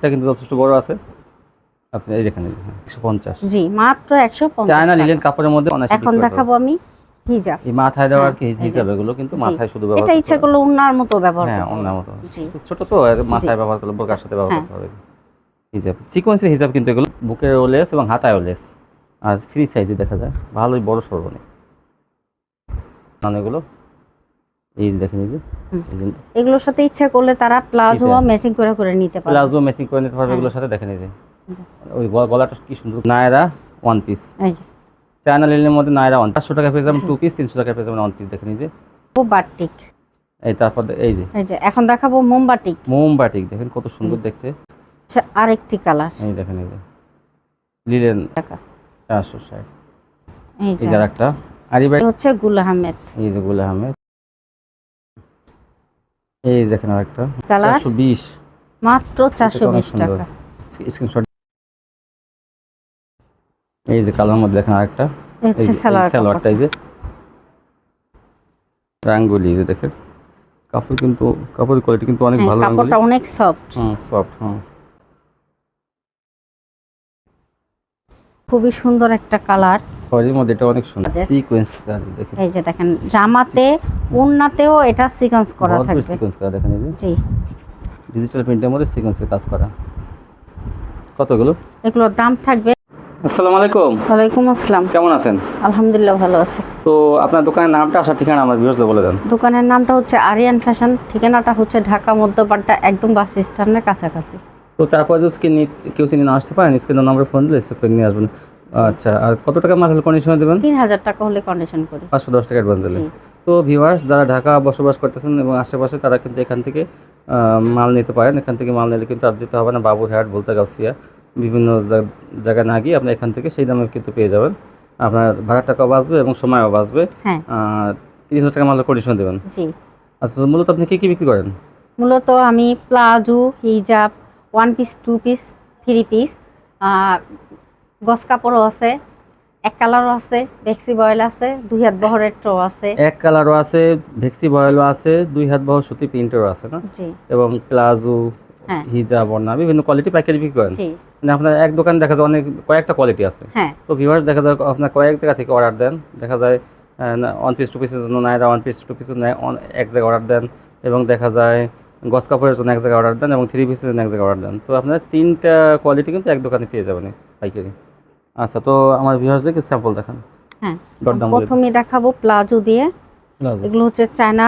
এটা কিন্তু যথেষ্ট বড় আছে। আপনি এই দেখেন একশো পঞ্চাশ। জি মাত্র একশ পঞ্চাশ চায়না লিলেন কাপড়ের মধ্যে এখন দেখাবো আমি হিজাব। এই মাথায় দেওয়ার হ্যাঁ, কি এই যে। হিসাব এগুলো কিন্তু মাথায় শুধু ব্যবহার এটা ইচ্ছা করলে উন্নার মতো ব্যবহার হ্যাঁ করতে মতো। জি। ছোট তো মাথায় ব্যবহার করলে বোরকার সাথে ব্যবহার হ্যাঁ। করতে হবে হিজাব। সিকোয়েন্সের হিসাব কিন্তু এগুলো বুকের ওলেস এবং হাতায়ও লেস আর ফ্রি সাইজে দেখা যায়। ভালোই বড় সরব অনেক মানে এগুলো। এই দেখেন এই যে। এগুলোর সাথে ইচ্ছা করলে তারা প্লাজো ম্যাচিং করে করে নিতে পারে প্লাজো ম্যাচিং করে নিতে পারবে হ্যাঁ। এগুলোর সাথে দেখেন এই যে। ওই গলাটা কি সুন্দর। নায়রা ওয়ান পিস এই যে। চায়না লিনের মধ্যে নায়রা ওয়ান পাঁচশো টাকা পেয়ে যাবেন টু পিস তিনশো টাকা পেয়ে যাবেন ওয়ান পিস দেখেন এই যে। ও বাটিক। এই তারপর এই যে। এই যে এখন দেখাবো মোমবাটিক। মোমবাটিক দেখেন কত সুন্দর দেখতে। আচ্ছা, আরেকটি কালার। এই দেখেন এই যে। লিলেন টাকা। চারশো ষাট। এই যে। একটা আরিবাই হচ্ছে গুল আহমেদ। এই যে গুল আহমেদ। এই দেখেন আরেকটা। কালার মাত্র। টাকা। স্ক্রিনশট এই যে কালার মধ্যে দেখেন আরেকটা। হচ্ছে সালোয়ারটা এই যে। রাঙ্গুলি যে দেখেন। কাপড় কিন্তু কাপড়ের কোয়ালিটি কিন্তু অনেক ভালো কাপড়টা অনেক সফট হুম সফট হুম খুবই সুন্দর একটা কালার মধ্যে এটা অনেক সুন্দর। সিকোয়েন্স কাজ দেখেন। এই যে দেখেন জামাতে উন্নাতেও এটা সিকোয়েন্স করা থাকবে। সিকোয়েন্স করা দেখেন এই যে। জি। ডিজিটাল প্রিন্টের মধ্যে সিকোয়েন্সের কাজ করা। কতগুলো? এগুলোর দাম থাকবে। আসসালামু আলাইকুম। ওয়ালাইকুম আসসালাম। কেমন আছেন? আলহামদুলিল্লাহ ভালো আছে। তো আপনার দোকানের নামটা আসার ঠিকানা আমার ভিউয়ার্সদের বলে দেন। দোকানের নামটা হচ্ছে আরিয়ান ফ্যাশন ঠিকানাটা হচ্ছে ঢাকা মধ্যপাড়া একদম বাস স্ট্যান্ডের কাছাকাছি। তো তারপর যদি স্ক্রিন কেউ চিনি না আসতে পারেন স্ক্রিনের নম্বরে ফোন দিলে সেভ করে নিয়ে আসবেন। আচ্ছা আর কত টাকা মাল হলে কন্ডিশনে দেবেন? তিন হাজার টাকা হলে কন্ডিশন করি। পাঁচশো দশ টাকা অ্যাডভান্স দিলে। তো ভিউয়ার্স যারা ঢাকা বসবাস করতেছেন এবং আশেপাশে তারা কিন্তু এখান থেকে মাল নিতে পারেন। এখান থেকে মাল নিলে কিন্তু আর যেতে হবে না। বাবুরহাট বলতে গাছিয়া বিভিন্ন জায়গায় না গিয়ে আপনি এখান থেকে সেই দামে কিন্তু পেয়ে যাবেন। আপনার ভাড়া টাকাও বাঁচবে এবং সময়ও বাঁচবে। হ্যাঁ। তিরিশ হাজার টাকা মালের কন্ডিশন দেবেন। জি। আচ্ছা মূলত আপনি কী কী বিক্রি করেন? মূলত আমি প্লাজো হিজাব one piece two piece three piece গছ কাপড়ও আছে এক কালারও আছে ভেক্সি বয়েল আছে দুই হাত বহরের টো আছে। এক কালারও আছে ভেক্সি বয়েলও আছে দুই হাত বহর সুতি প্রিন্টেরও আছে না? জি। এবং প্লাজো হ্যাঁ। হিজাব অন্যা বিভিন্ন কোয়ালিটি পাইকারি বিক্রি করেন। জি। মানে আপনার এক দোকানে দেখা যায় অনেক কয়েকটা কোয়ালিটি আছে। হ্যাঁ। তো ভিউয়ার্স দেখা যায় আপনার কয়েক জায়গা থেকে অর্ডার দেন। দেখা যায় ওয়ান পিস টু পিসের জন্য নাইরা ওয়ান পিস টু পিসের এক জায়গায় অর্ডার দেন। এবং দেখা যায় গস কাপড়ের জন্য এক জায়গায় অর্ডার দেন এবং থ্রি পিসের জন্য এক জায়গায় অর্ডার দেন। তো আপনার তিনটা কোয়ালিটি কিন্তু এক দোকানে পেয়ে যাবেন পাইকারি। আচ্ছা তো আমার ভিউয়ার্সদেরকে স্যাম্পল দেখান। হ্যাঁ। প্রথমে দেখাবো প্লাজো দিয়ে। এগুলো হচ্ছে চায়না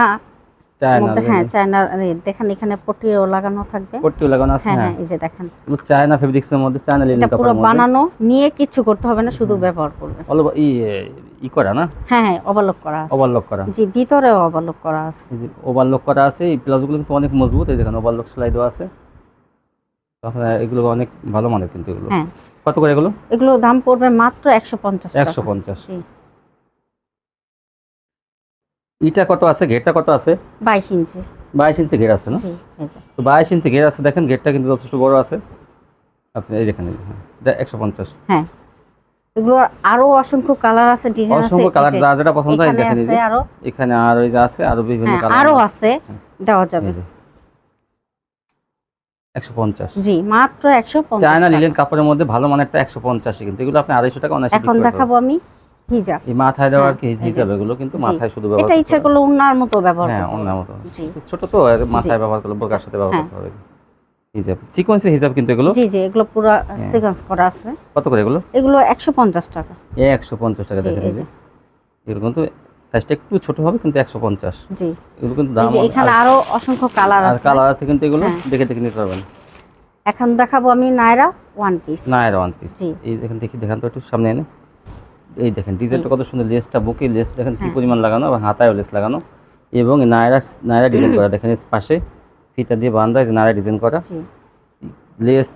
মধ্যে হ্যাঁ চায়না দেখেন এখানে পটিও লাগানো থাকবে। পট্টিও লাগানো আছে হ্যাঁ হ্যাঁ। এই যে দেখেন। এগুলো চায়না ফেব্রিক্সের মধ্যে চায়না লিনেন এটা পুরো বানানো নিয়ে কিচ্ছু করতে হবে না শুধু ব্যবহার করবে। অল্প ই ই করা না? হ্যাঁ হ্যাঁ ওভারলক করা আছে। ওভারলক করা। জি ভিতরেও ওভারলক করা আছে। এই যে ওভারলক করা আছে এই প্লাজোগুলো কিন্তু অনেক মজবুত এই দেখেন ওভারলক সেলাই দেওয়া আছে। আপনার এগুলো অনেক ভালো মানের কিন্তু এগুলো। হ্যাঁ। কত করে এগুলো? এগুলো দাম পড়বে মাত্র একশো পঞ্চাশ একশো পঞ্চাশ। জি। ইটা কত আছে? ঘেরটা কত আছে? বাইশ ইঞ্চি। বাইশ ইঞ্চি ঘের আছে না? তো বাইশ ইঞ্চি ঘের আছে দেখেন ঘেরটা কিন্তু যথেষ্ট বড় আছে। আপনি এই দেখেন একশো পঞ্চাশ। হ্যাঁ। এগুলো আরও অসংখ্য কালার আছে ডিজাইন আছে। অসংখ্য কালার যা যেটা পছন্দ হয় দেখেন এই আরও। এখানে আর ওই যে আছে আরও বিভিন্ন হ্যাঁ কালার আরও আছে। দেওয়া যাবে। একশো পঞ্চাশ। জি মাত্র একশো পঞ্চাশ চায়না টাকা। লিলেন কাপড়ের মধ্যে ভালো মানেরটা একশো পঞ্চাশ কিন্তু এগুলো আপনি আড়াইশো টাকা অনায়াসে এখন দেখাবো আমি। হিজাব। এই মাথায় দেওয়ার হ্যাঁ, কি এই যে। হিসাব এগুলো কিন্তু মাথায় শুধু ব্যবহার এটা ইচ্ছা করলে উন্নার মতো ব্যবহার হ্যাঁ পারবে। মতো। জি। ছোট তো মাথায় ব্যবহার করলে বোরকার সাথে ব্যবহার হ্যাঁ। করতে হবে। হিজাব সিকোয়েন্সের হিসাব কিন্তু এগুলো? জি জি এগুলো পুরো হ্যাঁ। সিকোয়েন্স করা আছে। কত করে এগুলো? এগুলো একশো পঞ্চাশ টাকা। একশো পঞ্চাশ টাকা দেখেন এই এই যে। এগুলো কিন্তু সাইজটা একটু ছোট হবে কিন্তু একশো পঞ্চাশ। জি। এগুলো কিন্তু দাম এখানে আরও অসংখ্য কালার আর আছে। কালার আছে কিন্তু এগুলো? হ্যাঁ। দেখে দেখে নিতে পারবেন। এখন দেখাবো আমি Naira one piece Naira one piece জি। এই দেখেন দেখি দেখান তো একটু সামনে এনে। এই দেখেন ডিজাইনটা কত সুন্দর লেসটা বুকে লেস দেখেন কি হ্যাঁ। পরিমাণ লাগানো এবং হাতায়ও লেস লাগানো এবং নায়রা নায়রা ডিজাইন করা দেখেন পাশে ফিতা দিয়ে বান্ধা এই নায়রা ডিজাইন করা। লেস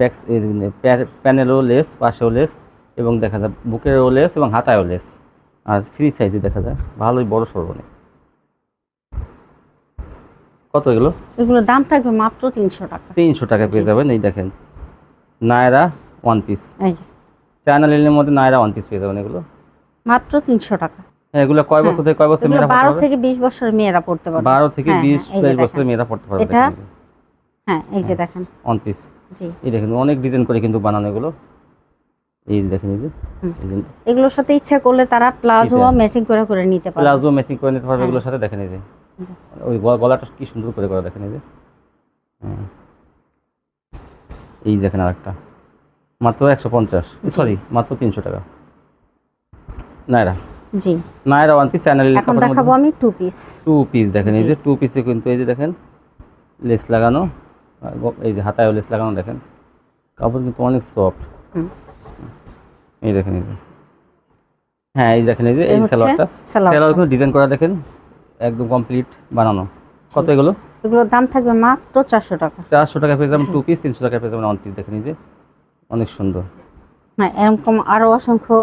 ব্যাক প্যানেলও লেস পাশেও লেস এবং দেখা যায় বুকেরও লেস এবং হাতায়ও লেস আর ফ্রি সাইজে দেখা যায় ভালোই বড় সরব অনেক। কত এগুলো? এগুলো দাম থাকবে মাত্র তিনশো টাকা। তিনশো টাকা পেয়ে যাবেন এই দেখেন নায়রা ওয়ান পিস এই যে। চায়না লিনের মধ্যে নায়রা ওয়ান পিস পেয়ে যাবেন এগুলো। মাত্র তিনশো টাকা। হ্যাঁ, এগুলো কয় হ্যাঁ। বছর থেকে কয় বছর মেয়েরা বারো থেকে বিশ বছরের মেয়েরা পড়তে পারবে। বারো থেকে হ্যাঁ, বিশ হ্যাঁ, এই যে তেইশ বছরের। মেয়েরা পড়তে পারবে এটা- হ্যাঁ এই যে দেখেন। ওয়ান পিস জি। এই দেখেন অনেক ডিজাইন করে কিন্তু বানানো এগুলো। এই যে দেখেন এই যে। এগুলোর সাথে ইচ্ছা করলে তারা প্লাজো ম্যাচিং করে করে নিতে পারে প্লাজো ম্যাচিং করে নিতে পারবে হ্যাঁ। এগুলোর সাথে দেখেন এই যে। ওই গলাটা কি সুন্দর করে করা দেখেন এই যে। এই দেখেন আর একটা মাত্র একশো পঞ্চাশ। সরি মাত্র তিনশো টাকা। নাইরা জি। নাইরা ওয়ান পিস চ্যানেল এখন দেখাবো আমি টু পিস টু পিস দেখেন এই যে টু পিসে কিন্তু এই যে দেখেন লেস লাগানো এই যে হাতায় লেস লাগানো দেখেন। কাপড় কিন্তু অনেক সফট এই দেখেন এই যে। হ্যাঁ এই দেখেন এই যে এই সালোয়ারটা। সালোয়ার সালোয়ার কিন্তু ডিজাইন করা দেখেন একদম কমপ্লিট বানানো। কত এগুলো? এগুলোর দাম থাকবে মাত্র চারশো টাকা। চারশো টাকা পেয়ে যাবেন টু পিস তিনশো টাকা পেয়ে যাবেন ওয়ান পিস দেখেন এই যে। অনেক সুন্দর। হ্যাঁ এরকম আরও অসংখ্য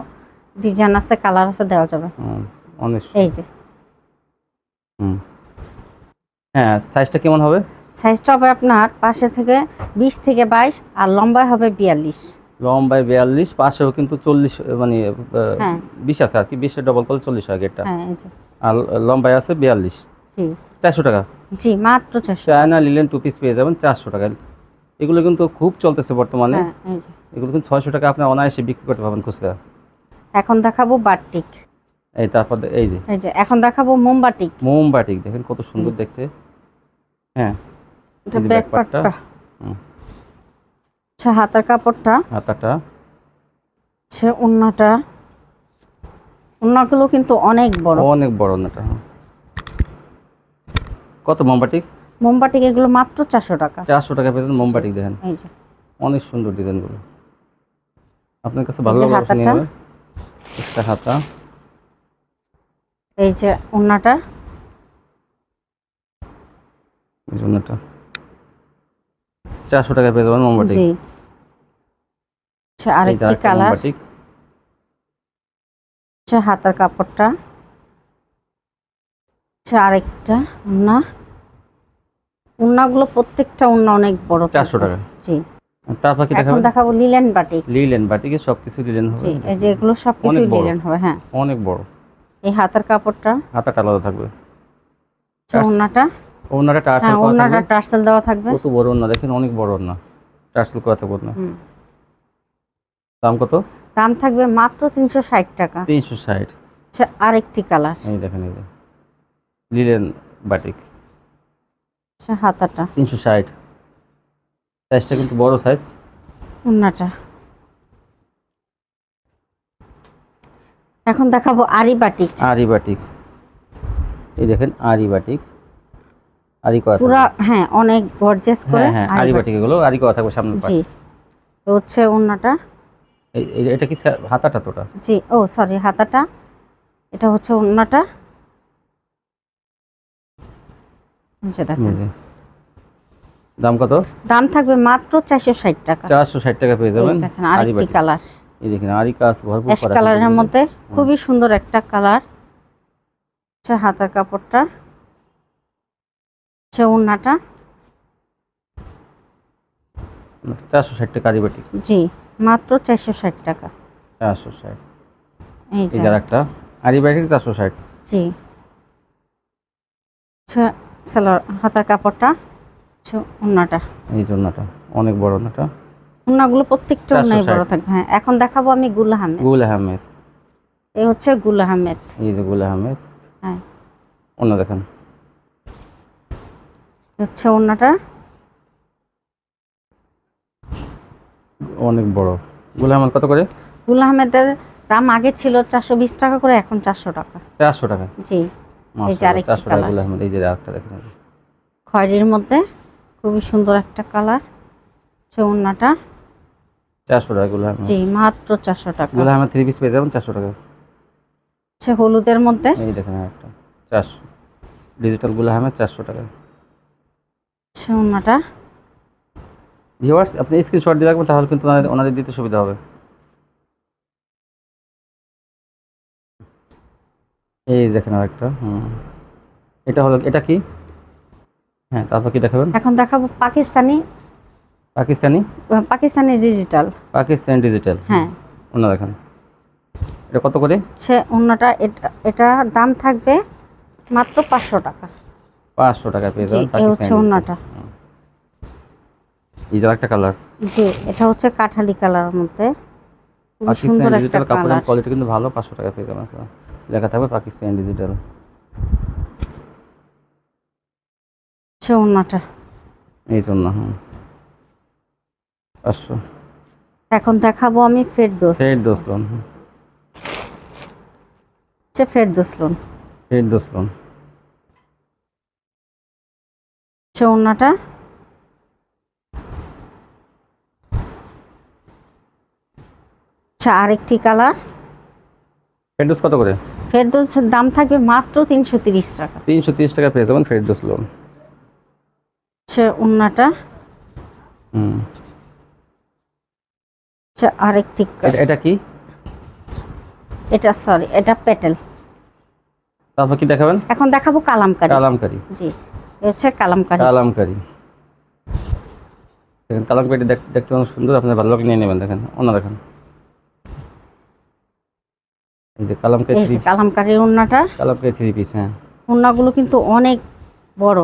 ডিজাইন আছে কালার আছে দেওয়া যাবে। অনেক এই যে। হুম। হ্যাঁ সাইজটা কেমন হবে? সাইজটা হবে আপনার পাশে থেকে বিশ থেকে বাইশ আর লম্বায় হবে বিয়াল্লিশ। লম্বায় বিয়াল্লিশ পাশেও কিন্তু চল্লিশ মানে হ্যাঁ। বিশ আছে আর কি বিশের ডবল করলে চল্লিশ হয় গেটটা হ্যাঁ এই যে। আর লম্বায় আছে বিয়াল্লিশ। জি। চারশো টাকা। জি মাত্র চারশো। চায়না লিলেন টু পিস পেয়ে যাবেন চারশো টাকা এগুলো কিন্তু খুব চলতেছে বর্তমানে। হ্যাঁ এগুলো কিন্তু ছয়শো টাকা আপনি অনায়াসে বিক্রি করতে পারবেন খুচরা। এখন দেখাবো বাটিক। এই তারপর এই যে। এই যে এখন দেখাবো মোমবাটিক। মোমবাটিক দেখেন কত সুন্দর দেখতে। হ্যাঁ এটা ব্যাক। পার্টটা আচ্ছা হাতার কাপড়টা। হাতাটা। আচ্ছা উন্নাটা। উন্নাগুলো কিন্তু অনেক বড়। অনেক বড় নাটা কত মোমবাটিক? মোমবাটিক এগুলো মাত্র চারশো টাকা। চারশো টাকা পেয়েছেন মোমবাটিক দেখেন। এই যে। অনেক সুন্দর ডিজাইনগুলো। আপনার কাছে ভালো হাতাটা। একটা হাতা। এই যে এই চারশো টাকা পেয়ে যাবেন মোমবাটিক জি। আচ্ছা আরেকটি কালার। আচ্ছা হাতার কাপড়টা। আচ্ছা আরেকটা উন্না উন্নাগুলো প্রত্যেকটা উন্না অনেক বড়। চারশো টাকা। জি। তারপর কি এখন দেখাবো লিলেন বাটিক। লিলেন বাটিকে সব কিছু লিলেন হবে। জি এই যে এগুলো সব কিছু লিলেন হবে হ্যাঁ। অনেক বড়। এই হাতার কাপড়টা। হাতাটা আলাদা থাকবে। আচ্ছা, টার্সেল। হ্যাঁ করা টার্সেল দেওয়া থাকবে। কত বড় ওনা দেখেন অনেক বড় ওনা টার্সেল করা থাকবে না দাম কত? দাম থাকবে মাত্র তিনশো ষাট টাকা। তিনশো ষাট। আচ্ছা আরেকটি কালার। এই দেখেন এই লিলেন বাটিক। হাতাটা। তিনশো ষাট। সাইজটা কিন্তু বড় সাইজ উন্নাটা এখন দেখাবো আরি বাটিক। আরি বাটিক। এই দেখেন আরি বাটিক। আরি করা পুরা। হ্যাঁ অনেক গর্জেস করে হ্যাঁ আরি বাটিক। এগুলো আরি করা থাকবে সামনে জি। তো হচ্ছে এই- এটা কি হাতাটা তোটা জি ও সরি হাতাটা। এটা হচ্ছে উন্নাটা এই দেখেন। দাম কত? দাম থাকবে মাত্র চারশো ষাট টাকা। চারশো ষাট টাকা পেয়ে যাবেন। দেখেন আরেকটি কালার। এই দেখেন আরি কাজ ভরপুর করা। কালারের মধ্যে খুবই সুন্দর একটা কালার। আচ্ছা হাতার কাপড়টা। আচ্ছা চারশো ষাট টাকা আরি বাটিক জি মাত্র চারশো ষাট টাকা। চারশো ষাট। এই এই যে যার একটা আরি বাটিক চারশো ষাট। জি। আচ্ছা সালোয়ার হাতার কাপড়টা উন্নাটা এই জন্যটা অনেক বড় নাটা উন্নাগুলো প্রত্যেকটা উন্নাই বড় থাকবে। হ্যাঁ এখন দেখাবো আমি গুল আহমেদ। গুল আহমেদ। এই হচ্ছে গুল আহমেদ। এই যে গুল আহমেদ। হ্যাঁ। অন্য দেখেন। হচ্ছে উন্নাটা অনেক বড়। গুল আহমেদ কত করে? গুল আহমেদের দাম আগে ছিল চারশো বিশ টাকা করে এখন চারশো টাকা। চারশো টাকা। জি। আরেকটি এই যে আরেকটা দেখেন খয়েরির মধ্যে খুবই সুন্দর একটা কালার চৌনাটা চারশো টাকা গুল জি মাত্র চারশো টাকা। গুল থ্রি পিস পেয়ে যাবেন চারশো টাকা। হচ্ছে হলুদের মধ্যে। এই দেখেন একটা চারশো। ডিজিটাল গুল আহমেদ চারশো টাকা। চৌনাটা ভিউয়ার্স আপনি স্ক্রিনশট দিয়ে রাখবেন তাহলে কিন্তু ওনাদের দিতে সুবিধা হবে। এই দেখেন আরেকটা হুম। এটা হলো এটা কি? হ্যাঁ তারপর কি দেখাবেন? এখন দেখাবো পাকিস্তানি। পাকিস্তানি? পাকিস্তানি ডিজিটাল পাকিস্তানি ডিজিটাল হ্যাঁ। ওনা দেখেন। এটা কত করে? হচ্ছে অন্যটা এটা এটা দাম থাকবে মাত্র পাঁচশো টাকা। পাঁচশো টাকা পেয়ে যাবেন এই হচ্ছে পাকিস্তানি অন্যটা এই যে একটা কালার জি এটা হচ্ছে কাঠালি কালারের মধ্যে। পাকিস্তানি ডিজিটাল কাপড়ের কোয়ালিটি কিন্তু ভালো পাঁচশো টাকা পেয়ে যাবেন। লেখা থাকবে পাকিস্তান ডিজিটাল হচ্ছে এই হুম। পাঁচশো এখন দেখাবো আমি ফেরদোস। ফের দোষ লোন হচ্ছে ফেরদোস লোন। ফের দোষ লোন। ওড়নাটা আচ্ছা আরেকটি কালার। ফের দোষ কত করে? ফেরদোসের দাম থাকবে মাত্র তিনশো তিরিশ টাকা। তিনশো তিরিশ টাকা পেয়ে যাবেন ফের দোষ লোন হচ্ছে হুম। হচ্ছে আরেকটি এটা- কি? এটা সরি এটা পেটেল। তারপর কি দেখাবেন? এখন দেখাবো কালামকারি। কালামকারি। জি হচ্ছে কালামকারি। কালামকারি। দেখেন কালামকারি দেখ- দেখতে অনেক সুন্দর আপনার ভালো লাগে নিয়ে নেবেন দেখেন। অন্য দেখেন। এই যে কালামকারি এই থ্রি যে কালামকারির ওড়নাটা কালামকারি থ্রি পিস হ্যাঁ। ওড়নাগুলো কিন্তু অনেক বড়।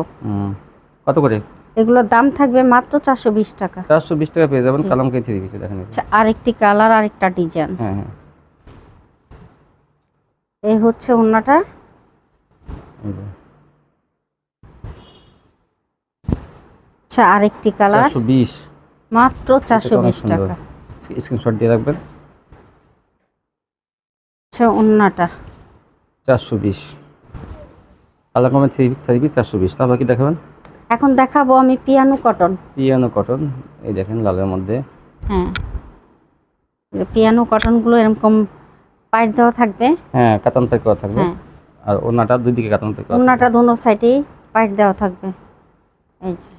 কত করে? এগুলোর দাম থাকবে মাত্র চারশো বিশ টাকা। চারশো বিশ টাকা পেয়ে যাবেন। কালামকারি থ্রি পিসে দেখেন আচ্ছা আরেকটি কালার আরেকটা ডিজাইন। হ্যাঁ হ্যাঁ। এই হচ্ছে যে। আচ্ছা আরেকটি কালার। চারশো বিশ। মাত্র চারশো অনেক বিশ সুন্দর। টাকা। স্ক্রিনশট দিয়ে রাখবেন। আচ্ছা ওড়নাটা চারশো বিশ। Kalamkari three piece three piece চারশো বিশ। তারপর কি দেখাবেন? এখন দেখাবো আমি পিয়ানো কটন। Piano cotton. এই দেখেন লালের মধ্যে। হ্যাঁ। পিয়ানো কটনগুলো এরকম পাইট দেওয়া থাকবে। হ্যাঁ কাতান প্যাক করা থাকবে। হ্যাঁ। আর ওনাটা দুই দিকে কাতান করা ওড়নাটা দোনো সাইডেই পাইট দেওয়া থাকবে। এই যে।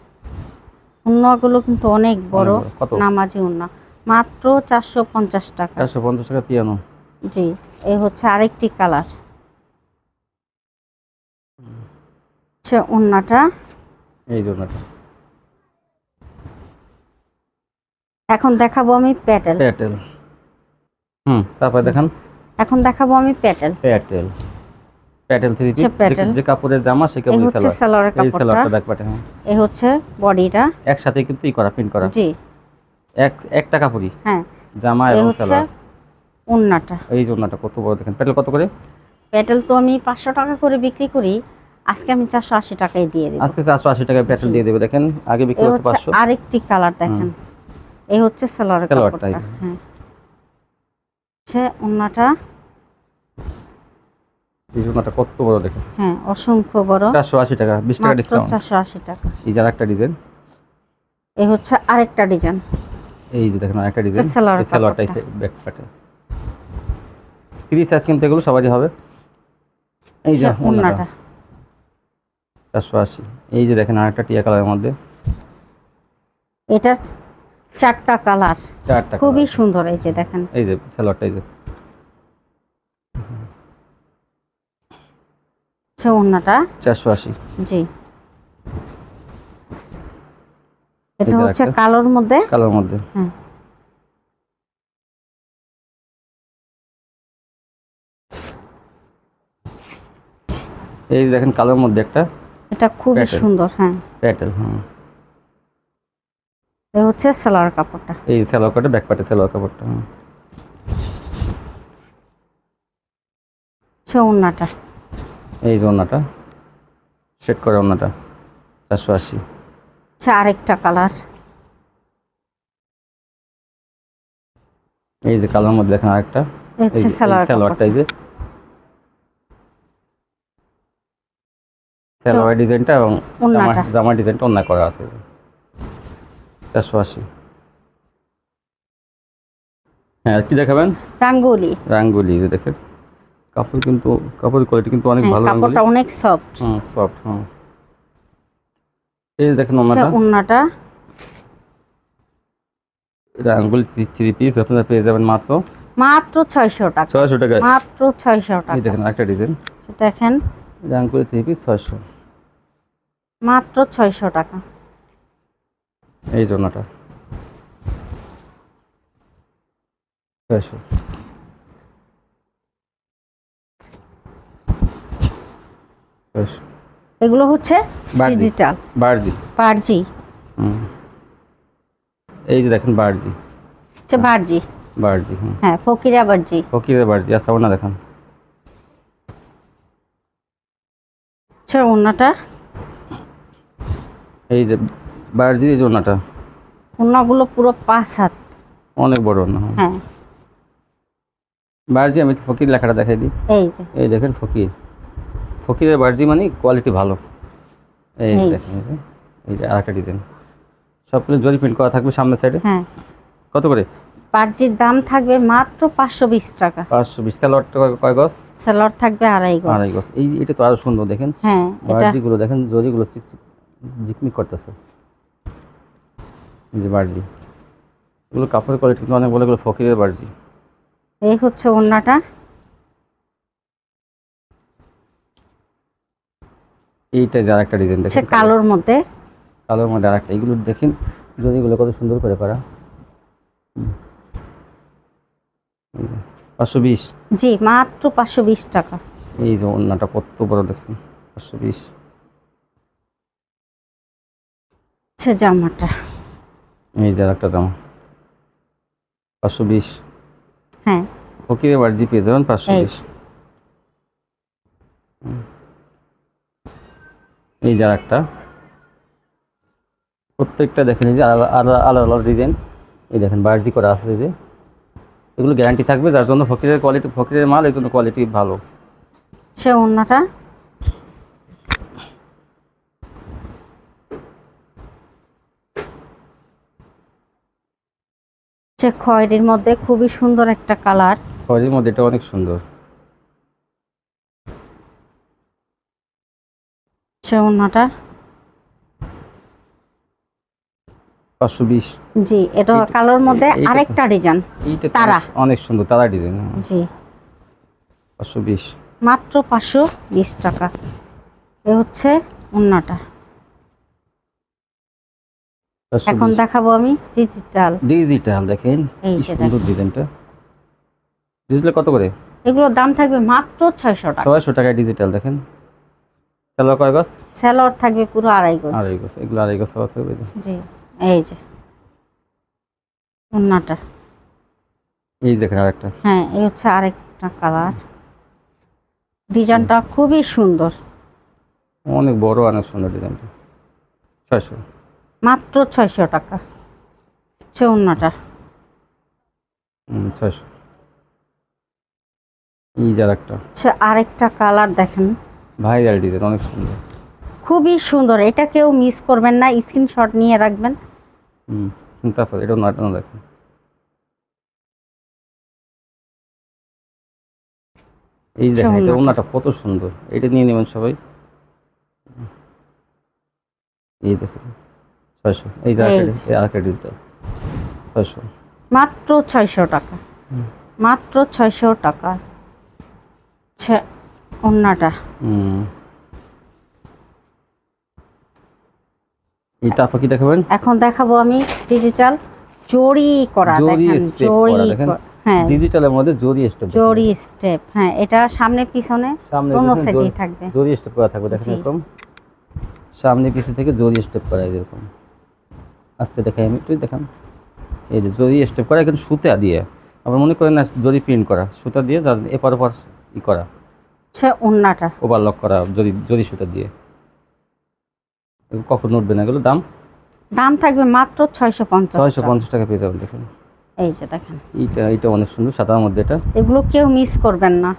ওড়নাগুলো কিন্তু অনেক বড় কত? নামাজি ওড়না মাত্র চারশো পঞ্চাশ টাকা। চারশো পঞ্চাশ টাকা পিয়ানো। জি। এই হচ্ছে আরেকটি কালার। হচ্ছে এই এখন দেখাবো আমি প্যাটেল। প্যাটেল। হুম তারপর দেখান। এখন দেখাবো আমি প্যাটেল। প্যাটেল। প্যাটেল থ্রি পিস যে কাপড়ের জামা সে কাপড়ের সালোয়ারের এই ব্যাক পাটে হ্যাঁ। এই হচ্ছে বডিটা। একসাথে কিন্তু ই করা প্রিন্ট করা। জি। এক একটা কাপড়ই। হ্যাঁ। জামা এবং হচ্ছে ওড়নাটা এই জন্যটা কত বড় দেখেন। প্যাটেল কত করে? প্যাটেল তো আমি পাঁচশো টাকা করে বিক্রি করি। আজকে আমি চারশো আশি টাকায় দিয়ে দেবো। আজকে চারশো আশি টাকায় প্যাটেল জি। দিয়ে দেবে দেখেন। আগে বিক্রি করছে পাঁচশো। আরেকটি কালার দেখেন। এই হচ্ছে সালোয়ারটা, কাপড়টা হ্যাঁ। হচ্ছে ওড়নাটা এই কত বড় দেখেন। হ্যাঁ অসংখ্য বড়। চারশো আশি টাকা বিশ টাকা ডিসকাউন্ট চারশো আশি টাকা। এই যে আরেকটা ডিজাইন। এই হচ্ছে আরেকটা ডিজাইন। এই যে দেখেন আরেকটা ডিজাইন। সালোয়ার সালোয়ারটা ব্যাক থ্রি সাইজ কিন্তু এগুলো সবারই হবে। এই যে হচ্ছে চারশো আশি। এই যে দেখেন আরেকটা টিয়া কালারের মধ্যে। এটা চারটা কালার। চারটা খুবই সুন্দর এই যে দেখেন। এই যে সালোয়ারটা এই যে। হচ্ছে ওড়নাটা। চারশো আশি। জি। এটা হচ্ছে কালোর মধ্যে? কালোর মধ্যে। হ্যাঁ। এই দেখেন কালোর মধ্যে একটা এটা Pattern। সুন্দর হ্যাঁ। প্যাটেল হুম এ হচ্ছে সালোয়ার কাপড়টা। এই সালোয়ার কাটে ব্যাক পাটে সালোয়ার কাপড়টা। হচ্ছে ওড়নাটা এই যে ওনাটা সেট করে ওনাটা চারশো আশি। আরেকটা কালার। এই যে কালার মধ্যে দেখেন আরেকটা। এই এই এই সালোয়ারটা এই যে সালোয়ার ডিজাইনটা এবং জামা ডিজাইনটা অন্য করা আছে। চারশো আশি। হ্যাঁ কি দেখাবেন? রাঙ্গুলি। রাঙ্গুলি যে দেখেন। কাপড় কিন্তু কাপড়ের কোয়ালিটি কিন্তু অনেক হ্যাঁ ভালো কাপড়টা অনেক সফট হুম সফট হুম। এই দেখেন হচ্ছে ওনাটা ওড়নাটা রাঙ্গুলি থ্রি পিস আপনারা পেয়ে যাবেন মাত্র। মাত্র ছয়শো টাকা। ছয়শো টাকা মাত্র ছয়শো এই টাকা। দেখেন আরেকটা ডিজাইন। আচ্ছা, দেখেন। রাঙ্গুলি থ্রি পিস ছয়শো। মাত্র ছয়শো টাকা। এই জন্যটা ছয়শো। এগুলো হচ্ছে ডিজিটাল বার্জি। পারজি এই যে দেখেন বার্জি। হচ্ছে বার্জি। বার্জি হ্যাঁ ফকিরা বার্জি। ফকিরের বার্জি। আচ্ছা ওনা দেখান। হচ্ছে ওনাটা এই যে বার্জি এই যে ওনাটা ওনাগুলো পুরো পাঁচ হাত। অনেক বড় ওনা হ্যাঁ। বার্জি আমি ফকির লেখাটা দেখাই দিই। এই যে। এই দেখেন ফকির। ফকিরের বার্জি মানে কোয়ালিটি ভালো। এই দেখেন এই যে আরেকটা ডিজাইন সবগুলো জরি প্রিন্ট করা থাকবে সামনের সাইডে হ্যাঁ। কত করে? বার্জির দাম থাকবে মাত্র পাঁচশো বিশ টাকা। পাঁচশো বিশ। তেলট কয় গজ? সেলর থাকবে আড়াই গজ। আড়াই গজ। এই এটা তো আরও সুন্দর দেখেন। হ্যাঁ বার্জিগুলো দেখেন জরিগুলো চিকচিক ঝিকমিক করতেছে। যে বার্জি। এগুলো কাপড়ের কোয়ালিটি কিন্তু অনেক বলে এগুলো ফকিরের বার্জি। এই হচ্ছে ওড়নাটা। এইটা যার একটা ডিজাইন দেখেন কালোর মধ্যে। কালোর মধ্যে আর একটা এগুলো দেখেন জরিগুলো কত সুন্দর করে করা। পাঁচশো বিশ। জি মাত্র পাঁচশো বিশ টাকা। এই যে অন্যটা কত বড় দেখেন পাঁচশো বিশ। সে জামাটা। এই যে একটা জামা। পাঁচশো বিশ। হ্যাঁ। ফকিরের বার্জি পেয়ে যাবেন পাঁচশো বিশ। এই বিশ এই যে একটা প্রত্যেকটা দেখেন এই যে আলাদা আলাদা ডিজাইন। এই দেখেন বার্জি করা আছে এই যে। এগুলো গ্যারান্টি থাকবে যার জন্য ফকিরের কোয়ালিটি ফকিরের মাল এই জন্য কোয়ালিটি ভালো। সে ওড়নাটা সে খয়েরির মধ্যে খুবই সুন্দর একটা কালার। খয়েরির মধ্যে এটা অনেক সুন্দর। সে ওড়নাটা পাঁচশো বিশ। জি এটা কালোর মধ্যে আরেকটা ডিজাইন তারা। অনেক- সুন্দর তারা ডিজাইন জি। পাঁচশো বিশ। মাত্র পাঁচশো বিশ টাকা। এ হচ্ছে পাঁচশো এখন দেখাবো আমি ডিজিটাল ডিজিটাল দেখেন সুন্দর ডিজাইনটা ডিজিটাল কত করে? এগুলোর দাম থাকবে মাত্র ছয়শো টাকা। ছয়শো টাকায় ডিজিটাল দেখেন। চালো কয় গছ স্যালোয়ার থাকবে পুরো আড়াই গজ। আড়াই গছ এগুলো আড়াই হওয়া থাকবে। জি এই যে। ওড়নাটা এই দেখেন আরেকটা। হ্যাঁ এই হচ্ছে আরেকটা কালার। ডিজাইনটা খুবই সুন্দর। অনেক বড় অনেক সুন্দর ডিজাইনটা। ছয়শো। মাত্র ছয়শো টাকা। হুম ছয়শো। এই যে আরেকটা। কালার দেখেন। ভাইরাল ডিজাইন অনেক সুন্দর। খুবই সুন্দর। এটা কেউ মিস করবেন না স্ক্রিনশট নিয়ে রাখবেন। হুম তারপর এটাও না দেখেন। এই দেখেন এটা ওনাটা কত সুন্দর। এটা নিয়ে নেবেন সবাই। এই দেখেন। ছয়শো। এই যে আরেকটা ডিজিটাল ছয়শো। মাত্র ছয়শো টাকা। মাত্র ছয়শো টাকা। এই তারপর কি দেখাবেন? এখন দেখাবো আমি ডিজিটাল জরি করা জরি দেখেন। হ্যাঁ। ডিজিটালের মধ্যে জরি স্টেপ জরি স্টেপ হ্যাঁ এটা সামনে পিছনে সামনে কোনো পিছনে সেটেই থাকবে। জরি স্টেপ করা থাকবে দেখেন এরকম। সামনে পিছু থেকে জরি স্টেপ করা এরকম। আস্তে দেখাই আমি একটু দেখান। এই যে জরি স্টেপ করা কিন্তু সুতা দিয়ে। আবার মনে করেন না জরি প্রিন্ট করা সুতা দিয়ে যা এপার ওপার ই করা। হচ্ছে ওড়নাটা। ওভারলক করা জরি জরি সুতা দিয়ে। কখন উঠবে না এগুলো দাম? দাম থাকবে মাত্র ছয়শো পঞ্চাশ ছয়শো পঞ্চাশ টাকা পেয়ে যাবেন দেখেন। এই যে দেখেন। এইটা এটা অনেক সুন্দর সাদার মধ্যে এটা। এগুলো কেউ মিস করবেন না।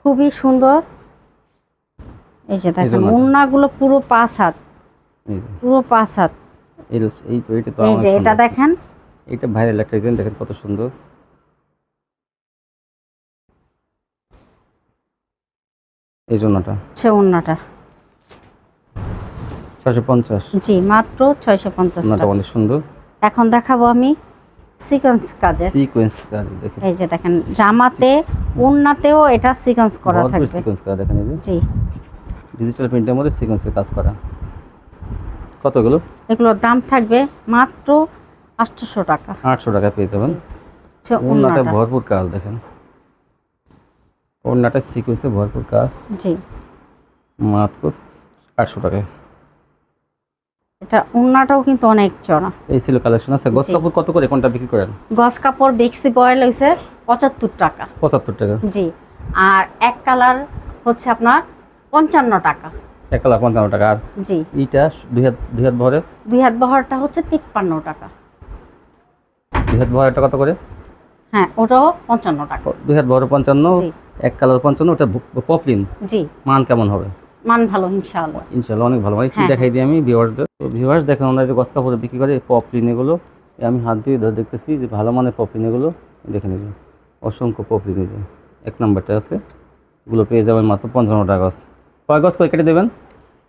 খুবই সুন্দর। এই যে দেখেন। ওড়নাগুলো পুরো পাঁচ হাত। পুরো পাঁচ হাত। এই তো এইটা তো এই যে এটা দেখেন। এটা ভাইরাল একটা ডিজাইন দেখেন কত সুন্দর। এই জন্যটা হচ্ছে ওড়নাটা। ছয়শো পঞ্চাশ। জি মাত্র ছয়শো পঞ্চাশ অনেক সুন্দর। এখন দেখাবো আমি সিকোয়েন্স কাজের। সিকোয়েন্স কাজ দেখেন। এই যে দেখেন জামাতে ওড়নাতেও এটা সিকোয়েন্স করা থাকবে। সিকোয়েন্স করা দেখেন জি। ডিজিটাল প্রিন্টের মধ্যে সিকোয়েন্সের কাজ করা। কতগুলো? এগুলোর দাম থাকবে মাত্র আটশোশো টাকা। আটশো টাকা পেয়ে যাবেন। ওনাটা ওড়নাটা ভরপুর কাজ দেখেন। ওনাটা সিকোয়েন্সে ভরপুর কাজ। জি। মাত্র আটশো টাকায়। এটা উন্নাটাও কিন্তু অনেক চড়া এই ছিল কালেকশন আছে গস কাপড় কত করে? কোনটা বিক্রি করেন? গস কাপড় বেক্সি বয়েল হয়েছে পঁচাত্তর টাকা। পঁচাত্তর টাকা। জি। আর এক কালার হচ্ছে আপনার পঞ্চান্ন টাকা। এক কালার পঞ্চান্ন টাকা। আর জি। এইটা দুই হাত দুই হাত ভরের? দুই হাত বহরটা হচ্ছে তিপ্পান্ন টাকা। দুই হাত কত করে? হ্যাঁ ওটাও পঞ্চান্ন টাকা। দুই হাত পঞ্চান্ন এক কালার পঞ্চান্ন ওটা পপলিন। জি। মান কেমন হবে? মান ভালো ইনশাআল্লাহ। অনেক ভালো। হয় কি হ্যাঁ, দেখাই দিই আমি ভিউয়ার্সদের ভিউয়ার্স দেখেন ওনারা যে গস কাপড়ে বিক্রি করে পপলিন এগুলো আমি হাত দিয়ে ধরে দেখতেছি যে ভালো মানের পপলিন এগুলো। দেখে নিন অসংখ্য পপলিন এক নাম্বারটা আছে। এগুলো পেয়ে যাবেন মাত্র পঞ্চান্ন টাকা গছ। কয় গছ করে কেটে দেবেন?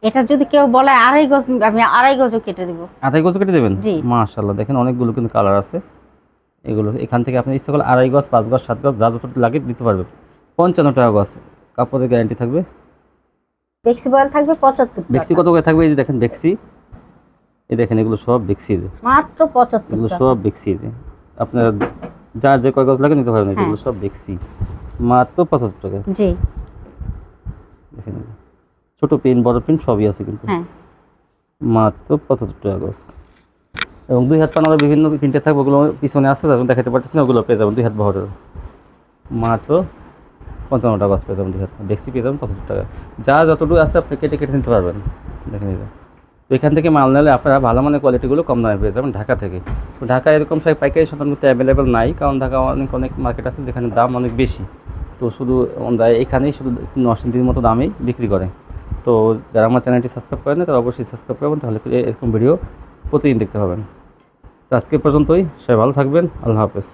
এটা যদি কেউ বলে আড়াই গজ আমি আড়াই গজও কেটে দিব। আড়াই গছ কেটে দেবেন? জি। মাশাল্লাহ দেখেন অনেকগুলো কিন্তু কালার আছে। এগুলো এখান থেকে আপনি ইচ্ছা করলে আড়াই গছ পাঁচ গছ সাত গছ যা যত লাগে দিতে পারবেন। পঞ্চান্ন টাকা গছ কাপড়ের গ্যারান্টি থাকবে। বেক্সি থাকবে পঁচাত্তর বেক্সি কত করে থাকবে? এই যে দেখেন বেক্সি এই দেখেন এগুলো সব বেক্সি যে। মাত্র পঁচাত্তর এগুলো সব বেক্সি যে। আপনার যার যে কয় গজ লাগে নিতে পারবেন হ্যাঁ। এগুলো সব বেক্সি মাত্র পঁচাত্তর টাকা। জি। দেখেন যে। ছোট পেন বড় পেন সবই আছে কিন্তু। হ্যাঁ। মাত্র পঁচাত্তর টাকা গজ এবং দুই হাত পানার বিভিন্ন প্রিন্টে থাকবে ওগুলো পিছনে আছে যার জন্য দেখাতে পারতেছি না ওগুলো পেয়ে যাবেন দুই হাত বহরের মাত্র পঞ্চান্ন টাকা গজ পেয়ে যাবেন দুই হাত। ডেক্সি পেয়ে যাবেন পঁচাত্তর টাকা। যা যতটুকু আছে আপনি কেটে কেটে নিতে পারবেন। দেখে নিতে তো এখান থেকে মাল নিলে আপনারা ভালো মানের কোয়ালিটিগুলো কম দামে পেয়ে যাবেন ঢাকা থেকে। তো ঢাকা এরকম সাই পাইকারি সাধারণত অ্যাভেলেবেল নাই কারণ ঢাকা অনেক অনেক মার্কেট আছে যেখানে দাম অনেক বেশি। তো শুধু এখানেই শুধু নরসিংদীর মতো দামেই বিক্রি করে। তো যারা আমার চ্যানেলটি সাবস্ক্রাইব করেন তারা অবশ্যই সাবস্ক্রাইব করবেন, তাহলে এরকম ভিডিও প্রতিদিন দেখতে পাবেন। তো আজকে পর্যন্তই, সবাই ভালো থাকবেন, আল্লাহ হাফেজ।